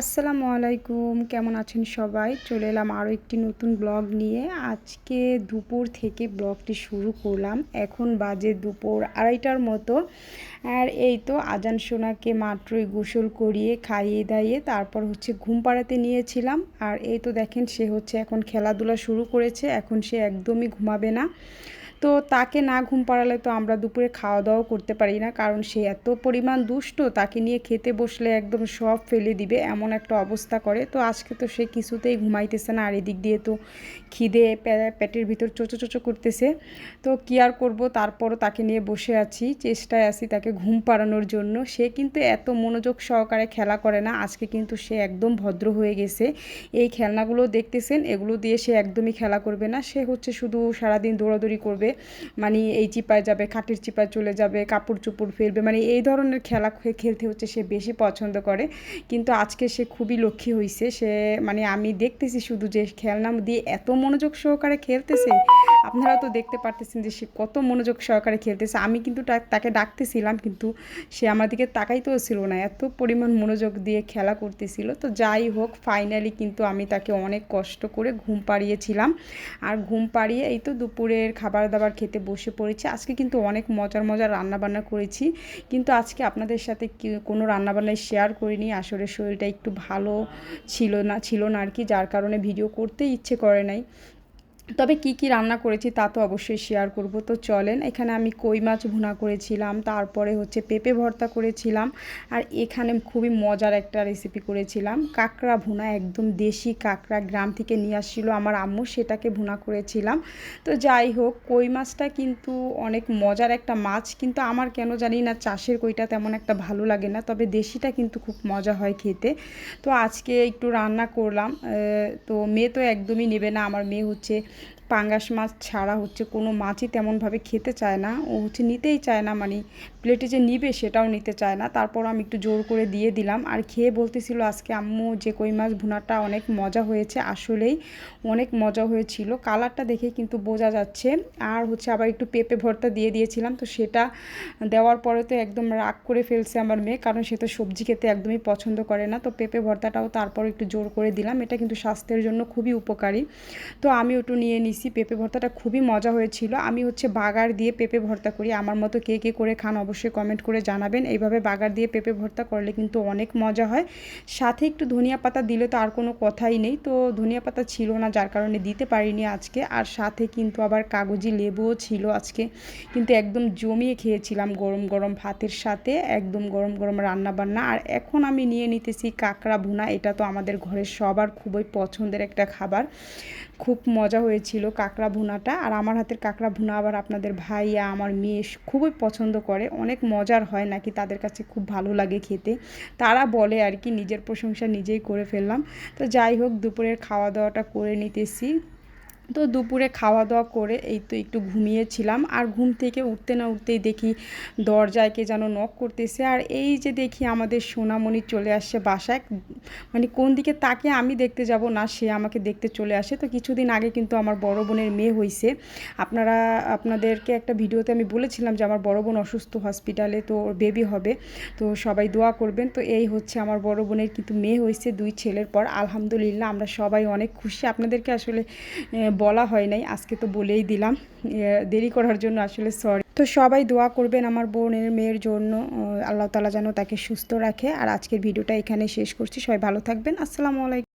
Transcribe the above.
আসসালামু আলাইকুম, কেমন আছেন সবাই? চলে এলাম আরও একটি নতুন ব্লগ নিয়ে। আজকে দুপুর থেকে ব্লগটি শুরু করলাম। এখন বাজে দুপুর আড়াইটার মতো। আর এই তো আজান সোনাকে মাত্রই গোসল করিয়ে, খাইয়ে দাইয়ে তারপর হচ্ছে ঘুম পাড়াতে নিয়েছিলাম। আর এই তো দেখেন সে হচ্ছে এখন খেলাধুলা শুরু করেছে। এখন সে একদমই ঘুমাবে না। তো তাকে না ঘুম পাড়ালে তো আমরা দুপুরে খাওয়া দাওয়াও করতে পারি না। কারণ সে এত পরিমাণ দুষ্ট, তাকে নিয়ে খেতে বসলে একদম সব ফেলে দিবে, এমন একটা অবস্থা করে। তো আজকে তো সে কিছুতেই ঘুমাইতেছে না, আর এদিক দিয়ে তো খিদে পেটের ভিতর চোচো চোচো করতেছে। তো কি আর করব? তারপরও তাকে নিয়ে বসে আছি, চেষ্টায় আছি তাকে ঘুম পাড়ানোর জন্য। সে কিন্তু এত মনোযোগ সহকারে খেলা করে না, আজকে কিন্তু সে একদম ভদ্র হয়ে গেছে। এই খেলনাগুলো দেখতেছেন, এগুলো দিয়ে সে একদমই খেলা করবে না। সে হচ্ছে শুধু সারাদিন দৌড়াদৌড়ি করবে। মানে এই চিপায় যাবে, খাটের চিপায় চলে যাবে, কাপড় চোপড় ফেলবে মানে এই ধরনের খেলা খেলতে হচ্ছে সে বেশি পছন্দ করে। কিন্তু আজকে সে খুবই লক্ষ্মী হয়েছে সে মানে আমি দেখতেছি শুধু যে খেলনা দিয়ে এত মনোযোগ সহকারে খেলতেছে। আপনারা তো দেখতে পারতেছেন যে সে কত মনোযোগ সহকারে খেলতেছে। আমি কিন্তু তাকে ডাকতেছিলাম, কিন্তু সে আমার দিকে তাকাইতেও ছিল না। এত পরিমাণ মনোযোগ দিয়ে খেলা করতেছিল। তো যাই হোক ফাইনালি কিন্তু আমি তাকে অনেক কষ্ট করে ঘুম পাড়িয়েছিলাম। আর ঘুম পাড়িয়ে এই তো দুপুরের খাবার দাবার খাবার খেতে বসে পড়েছি। আজকে কিন্তু অনেক মজার মজার রান্নাবান্না করেছি। কিন্তু আজকে আপনাদের সাথে কোনো রান্নাবান্নায় শেয়ার করিনি। আসলে শরীরটা একটু ভালো ছিল না ছিল না আর কি। যার কারণে ভিডিও করতে ইচ্ছে করে নাই। তবে কি কি রান্না করেছি তা তো অবশ্যই শেয়ার করব। তো চলেন, এখানে আমি কই মাছ ভুনা করেছিলাম, তারপরে হচ্ছে পেঁপে ভর্তা করেছিলাম, আর এখানে খুবই মজার একটা রেসিপি করেছিলাম। কাঁকড়া ভুনা, একদম দেশি কাঁকড়া গ্রাম থেকে নিয়ে আসছিল আমার আম্মু, সেটাকে ভুনা করেছিলাম। তো যাই হোক, কই মাছটা কিন্তু অনেক মজার একটা মাছ, কিন্তু আমার কেন জানি না চাষের কইটা তেমন একটা ভালো লাগে না, তবে দেশিটা কিন্তু খুব মজা হয় খেতে। তো আজকে একটু রান্না করলাম তো মেয়ে তো একদমই নেবে না, আমার মেয়ে হচ্ছে পাঙ্গাস মাছ ছাড়া হচ্ছে কোনো মাছই তেমনভাবে খেতে চায় না। ও হচ্ছে নিতেই চায় না মানে প্লেটে যে নিবে সেটাও নিতে চায় না। তারপর আমি একটু জোর করে দিয়ে দিলাম। আর খেয়ে বলতেছিল আজকে আম্মু যে কই মাছ ভুনাটা অনেক মজা হয়েছে, আসলেই অনেক মজা হয়েছিল। কালারটা দেখে কিন্তু বোঝা যাচ্ছে। আর হচ্ছে আবার একটু পেঁপে ভর্তা দিয়ে দিয়েছিলাম, তো সেটা দেওয়ার পরে তো একদম রাগ করে ফেলছে আমার মেয়ে, কারণ সে তো সবজি খেতে একদমই পছন্দ করে না। তো পেঁপে ভর্তাটাও তারপর একটু জোর করে দিলাম। এটা কিন্তু স্বাস্থ্যের জন্য খুবই উপকারী। তো আমি ওটু নিয়ে নিছি। পেঁপে ভর্তাটা খুবই মজা হয়েছিল। আমি হচ্ছে বাগার দিয়ে পেঁপে ভর্তা করি। আমার মতো কে কে করে খান অবশ্যই কমেন্ট করে জানাবেন। এইভাবে বাগার দিয়ে পেঁপে ভর্তা করলে কিন্তু অনেক মজা হয়। সাথে একটু ধনিয়া পাতা দিলে তো আর কোনো কথাই নেই। তো ধনিয়া পাতা ছিল না, যার কারণে দিতে পারিনি আজকে। আর সাথে কিন্তু আবার কাগজি লেবুও ছিল আজকে। কিন্তু একদম জমিয়ে খেয়েছিলাম গরম গরম ভাতের সাথে, একদম গরম গরম রান্না বান্না আর এখন আমি নিয়ে নিতেছি কাঁকড়া ভুনা। এটা তো আমাদের ঘরের সবার খুবই পছন্দের একটা খাবার। খুব মজা হয়েছিল। কাঁকড়া ভুনাটা। আর আমার হাতের কাঁকড়া ভুনা আবার আপনাদের ভাইয়া, আমার মেয়ে খুবই পছন্দ করে। অনেক মজার হয় নাকি তাদের কাছে খুব ভালো লাগে খেতে। তারা বলে আর কি, নিজের প্রশংসা নিজেই করে ফেললাম। তো যাই হোক, দুপুরের খাওয়া দাওয়াটা করে নিতেছি। তো দুপুরে খাওয়া দাওয়া করে এই তো একটু ঘুমিয়েছিলাম। আর ঘুম থেকে উঠতে না উঠতেই দেখি দরজায় কে যেন নক করতেছে। আর এই যে দেখি আমাদের সোনামণি চলে আসছে বাসায়। মানে কোন দিকে তাকে আমি দেখতে যাব না, সে আমাকে দেখতে চলে আসে। তো কিছুদিন আগে কিন্তু আমার বড় বোনের মেয়ে হয়েছে আপনারা, আপনাদেরকে একটা ভিডিওতে আমি বলেছিলাম যে আমার বড় বোন অসুস্থ হসপিটালে তো ওর বেবি হবে। তো সবাই দোয়া করবেন। তো এই হচ্ছে আমার বড় বোনের কিন্তু মেয়ে হয়েছে দুই ছেলের পর। আলহামদুলিল্লাহ আমরা সবাই অনেক খুশি। আপনাদেরকে আসলে বলা হয় নাই, আজকে তো বলেই দিলাম। দেরি করার জন্য আসলে সরি তো সবাই দোয়া করবেন আমার বোনের মেয়ের জন্য আল্লাহ তালা যেন তাকে সুস্থ রাখে। আর আজকের ভিডিওটা এখানে শেষ করছি। সবাই ভালো থাকবেন। আসসালামু আলাইকুম।